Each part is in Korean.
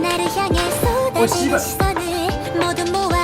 나를 향해 쏟아진 어, 시선을 모두 모아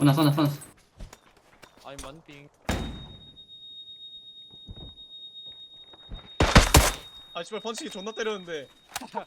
쏘나 쏘나 쏘나 I'm one ping. 아 씨발 펀치기 존나 때렸는데 아,